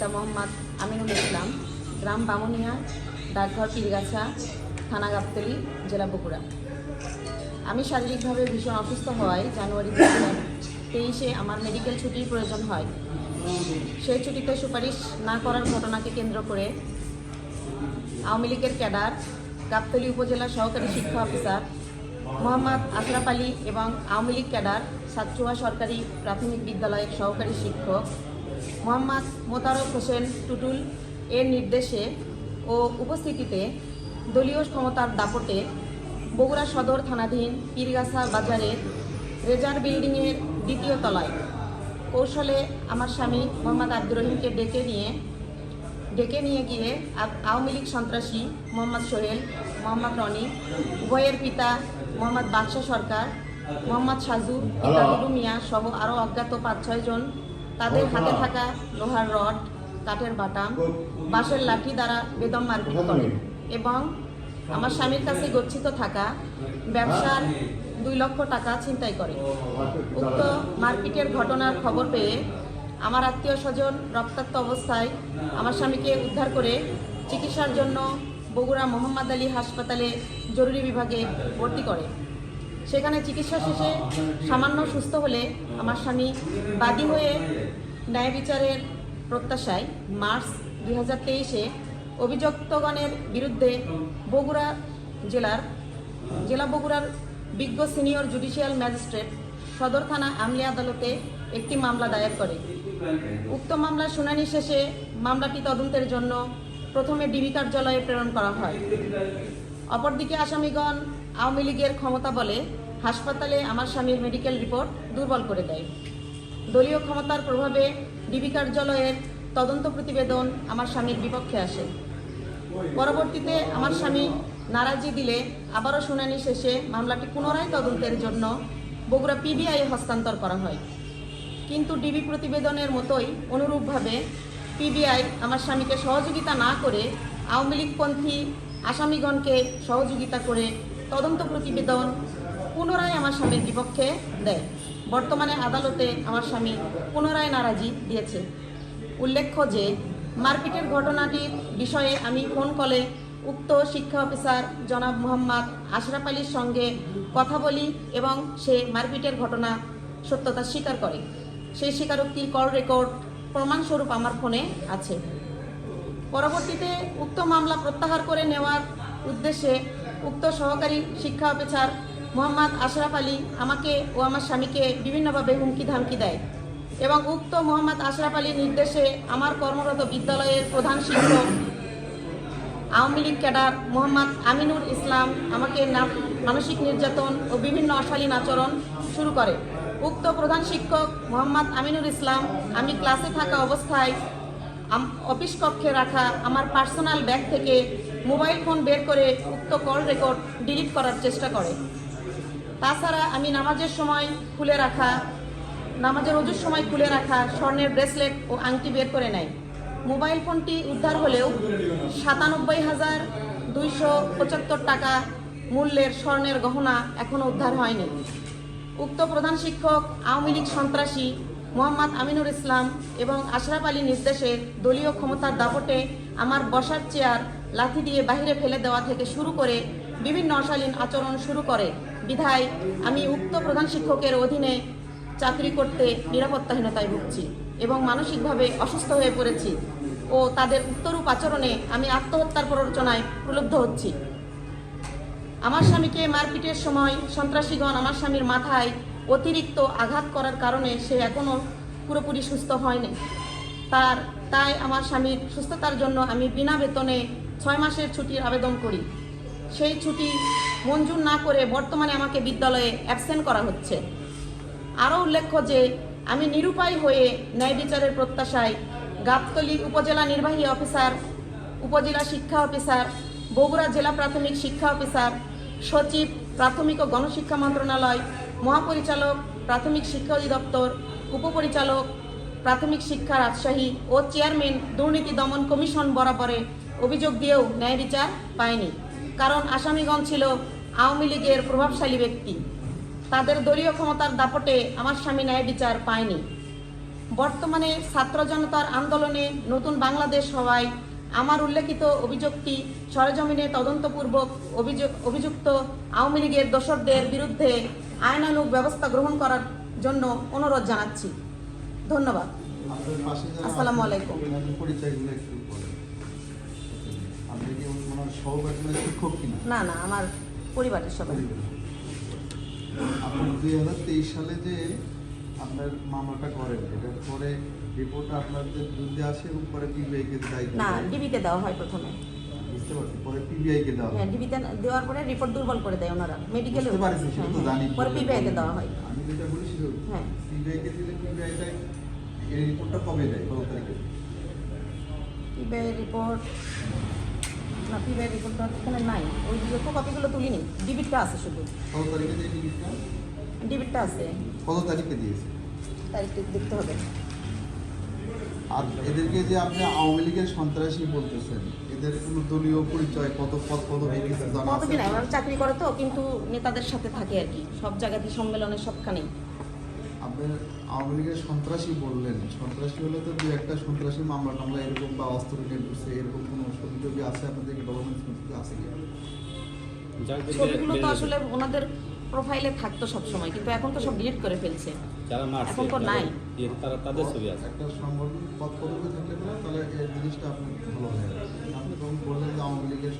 পিতা মোহাম্মদ আমিনুল ইসলাম, গ্রাম বামুনিয়া, ডাকঘর পীরগাছা থানা গাবতলী, জেলা বগুড়া। আমি শারীরিকভাবে ভীষণ অসুস্থ হওয়ায় জানুয়ারি দু তেইশে আমার মেডিকেল ছুটির প্রয়োজন হয়। সেই ছুটিতে সুপারিশ না করার ঘটনাকে কেন্দ্র করে আওয়ামী লীগের ক্যাডার, গাবতলী উপজেলা সহকারী শিক্ষা অফিসার, মোহাম্মদ আশরাফ আলী এবং আওয়ামী লীগ ক্যাডার সাতচুয়া সরকারি প্রাথমিক বিদ্যালয়ের সহকারী শিক্ষক মোহাম্মদ মোতারক হোসেন টুটুল এর নির্দেশে ও উপস্থিতিতে দলীয় ক্ষমতার দাপটে বগুড়া সদর থানাধীন পীরগাছা বাজারের রেজার বিল্ডিংয়ের দ্বিতীয় তলায় কৌশলে আমার স্বামী মোহাম্মদ আব্দুর রহিমকে ডেকে নিয়ে ডেকে নিয়ে গিয়ে আওয়ামী লীগ সন্ত্রাসী মোহাম্মদ সোহেল মোহাম্মদ রনি উভয়ের পিতা মোহাম্মদ বাদশাহ সরকার মোহাম্মদ সাজু পিতা মিয়া সহ আরও অজ্ঞাত পাঁচ ছয় জন তাদের হাতে থাকা লোহার রড, কাঠের বাটাম, বাঁশের লাঠি দ্বারা বেদম মারপিট করে এবং আমার স্বামীর কাছে গচ্ছিত থাকা ব্যবসার দুই লক্ষ টাকা ছিনতাই করে। উক্ত মারপিটের ঘটনার খবর পেয়ে আমার আত্মীয় স্বজন রক্তাক্ত অবস্থায় আমার স্বামীকে উদ্ধার করে চিকিৎসার জন্য বগুড়া মোহাম্মদ আলী হাসপাতালে জরুরি বিভাগে ভর্তি করে। সেখানে চিকিৎসা শেষে সামান্য সুস্থ হলে আমার স্বামী বাদী হয়ে ন্যায় বিচারের প্রত্যাশায় মার্চ দুই হাজার তেইশে অভিযুক্তগণের বিরুদ্ধে বগুড়া জেলার, জেলা বগুড়ার বিজ্ঞ সিনিয়র জুডিশিয়াল ম্যাজিস্ট্রেট সদর থানা আমলি আদালতে একটি মামলা দায়ের করে। উক্ত মামলার শুনানি শেষে মামলাটি তদন্তের জন্য প্রথমে ডিবি কার্যালয়ে প্রেরণ করা হয়। অপরদিকে আসামিগণ আওয়ামী লীগের ক্ষমতা বলে হাসপাতালে আমার স্বামীর মেডিকেল রিপোর্ট দুর্বল করে দেয়। দলীয় ক্ষমতার প্রভাবে ডিবি কার্যালয়ের তদন্ত প্রতিবেদন আমার স্বামীর বিপক্ষে আসে। পরবর্তীতে আমার স্বামী নারাজি দিলে আবারও শুনানি শেষে মামলাটি পুনরায় তদন্তের জন্য বগুড়া পিবিআই হস্তান্তর করা হয়। কিন্তু ডিবি প্রতিবেদনের মতোই অনুরূপভাবে পিবিআই আমার স্বামীকে সহযোগিতা না করে আওয়ামী লীগপন্থী আসামিগণকে সহযোগিতা করে তদন্ত প্রতিবেদন পুনরায় আমার স্বামীর বিপক্ষে দেয়। বর্তমানে আদালতে আমার স্বামী পুনরায় নারাজি দিয়েছে। উল্লেখ্য যে, মারপিটের ঘটনাটির বিষয়ে আমি ফোন কলে উক্ত শিক্ষা অফিসার জনাব মোহাম্মদ আশরাফ আলীর সঙ্গে কথা বলি এবং সে মারপিটের ঘটনা সত্যতা স্বীকার করে। সেই স্বীকারোক্তির কল রেকর্ড প্রমাণস্বরূপ আমার ফোনে আছে। পরবর্তীতে উক্ত মামলা প্রত্যাহার করে নেওয়ার উদ্দেশ্যে উক্ত সহকারী শিক্ষা অফিসার মোহাম্মদ আশরাফ আলী আমাকে ও আমার স্বামীকে বিভিন্নভাবে হুমকি ধামকি দেয় এবং উক্ত মোহাম্মদ আশরাফ আলীর নির্দেশে আমার কর্মরত বিদ্যালয়ের প্রধান শিক্ষক আওয়ামী লীগ ক্যাডার মোহাম্মদ আমিনুর ইসলাম আমাকে মানসিক নির্যাতন ও বিভিন্ন অশালীন আচরণ শুরু করে। উক্ত প্রধান শিক্ষক মোহাম্মদ আমিনুর ইসলাম আমি ক্লাসে থাকা অবস্থায় অফিস কক্ষে রাখা আমার পার্সোনাল ব্যাগ থেকে মোবাইল ফোন বের করে উক্ত কল রেকর্ড ডিলিট করার চেষ্টা করে। তাছাড়া আমি নামাজের সময় খুলে রাখা, নামাজের অজুর সময় খুলে রাখা স্বর্ণের ব্রেসলেট ও আংটি বের করে নেয়। মোবাইল ফোনটি উদ্ধার হলেও সাতানব্বই হাজার দুইশো পঁচাত্তর টাকা মূল্যের স্বর্ণের গহনা এখনও উদ্ধার হয়নি। উক্ত প্রধান শিক্ষক, আওয়ামী লীগ সন্ত্রাসী মোহাম্মদ আমিনুর ইসলাম এবং আশরাফ আলী নির্দেশে দলীয় ক্ষমতার দাপটে আমার বসার চেয়ার লাথি দিয়ে বাহিরে ফেলে দেওয়া থেকে শুরু করে বিভিন্ন অশালীন আচরণ শুরু করে। বিধায় আমি উক্ত প্রধান শিক্ষকের অধীনে চাকরি করতে নিরাপত্তাহীনতায় ভুগছি এবং মানসিকভাবে অসুস্থ হয়ে পড়েছি ও তাদের উত্তরূপ আচরণে আমি আত্মহত্যার প্ররোচনায় প্রলুব্ধ হচ্ছি। আমার স্বামীকে মারপিটের সময় সন্ত্রাসীগণ আমার স্বামীর মাথায় অতিরিক্ত আঘাত করার কারণে সে এখনও পুরোপুরি সুস্থ হয়নি। তার, তাই আমার স্বামীর সুস্থতার জন্য আমি বিনা বেতনে ছয় মাসের ছুটির আবেদন করি। সেই ছুটি মঞ্জুর না করে বর্তমানে আমাকে বিদ্যালয়ে অ্যাবসেন্ট করা হচ্ছে। আরও উল্লেখ্য যে, আমি নিরুপায় হয়ে ন্যায় বিচারের প্রত্যাশায় গাবতলী উপজেলা নির্বাহী অফিসার, উপজেলা শিক্ষা অফিসার, বগুড়া জেলা প্রাথমিক শিক্ষা অফিসার, সচিব, প্রাথমিক ও গণশিক্ষা মন্ত্রণালয় মহাপরিচালক, প্রাথমিক শিক্ষা অধিদপ্তর, উপপরিচালক, প্রাথমিক শিক্ষা রাজশাহী ও চেয়ারম্যান দুর্নীতি দমন কমিশন বরাবরে অভিযোগ দিয়েও ন্যায় বিচার পায়নি। কারণ আসামিগণ ছিল আওয়ামী লীগের প্রভাবশালী ব্যক্তি। তাদের দলীয় ক্ষমতার দাপটে আমার স্বামী ন্যায় বিচার পায়নি। বর্তমানে ছাত্র জনতার আন্দোলনে নতুন বাংলাদেশ হওয়ায় আমার উল্লেখিত অভিযোগটি সরেজমিনে তদন্তপূর্বক অভিযোগ অভিযুক্ত আওয়ামী লীগের দোসরদের বিরুদ্ধে আইনানুগ ব্যবস্থা গ্রহণ করার জন্য অনুরোধ জানাচ্ছি ধন্যবাদ আপনার আসসালামু আলাইকুম। না শিক্ষক না না আমার পরিবারের সবাই আপনি দুই হাজার তেইশ সালে যে আপনার মামলাটা করেন এটার পরে রিপোর্ট আপনাদের বিরুদ্ধে আসে এবং পরে পিবিআই কে দায়িত্ব না। ডিবিতে দেওয়া হয় প্রথমে বুঝতে পারছি পরে পিবিআই কে দেওয়া হ্যাঁ ডিবিতে দেওয়ার পরে রিপোর্ট দুর্বল করে দেয় ওনারা মেডিকেলে বুঝতে পারছি সেটা তো জানি। পরে পিবিআইতে দেওয়া হয়। আমি যেটা বলি সেটা হ্যাঁ। পিবিআই কে দিলে পিবিআইটা এই রিপোর্টটা কবে দেয়? কত তারিখে। পিবিআই রিপোর্ট না পিবিআই রিপোর্টটা এখানে নাই। ওই যে কপিগুলো তুলিনি ডিবিটটা আছে শুধু। কত তারিখে দেয় টিকিটটা ডিবিটটা আছে। কত তারিখে দিয়েছে। তারিখটা দেখতে হবে। আর এদেরকে যে আপনি আওয়ামী লীগের সন্ত্রাসী বলতেছেন এদের কোনো দলীয় পরিচয় কত পদ পদবি কিছু জানা আছে? কতদিন ওনারা চাকরি করে তো কিন্তু নেতাদের সাথে থাকে আর কি। সব জায়গাতে সম্মেলনে সবখানেই। আপনি আওয়ামী লীগের সন্ত্রাসী বললেন। সন্ত্রাসী হলে তো দু একটা সন্ত্রাসী মামলা টামলা এরকম বা অস্ত্র নিয়ে ঢুকছে এরকম কোনো অভিযোগই আছে আপনাদের ডকুমেন্টস আছে কি? ছবিগুলো তো আসলে ওনাদের প্রোফাইলে থাকতো সব সময় কিন্তু এখন তো সব ডিলিট করে ফেলছে। যারা মারছে এখন তো নাই। তারা তাদের ছবি আছে। একটা সংগঠন পদ পদবি থাকলে তাহলে এই জিনিসটা আপনি ভালো হয়ে। বললেন যে আওয়ামী লীগের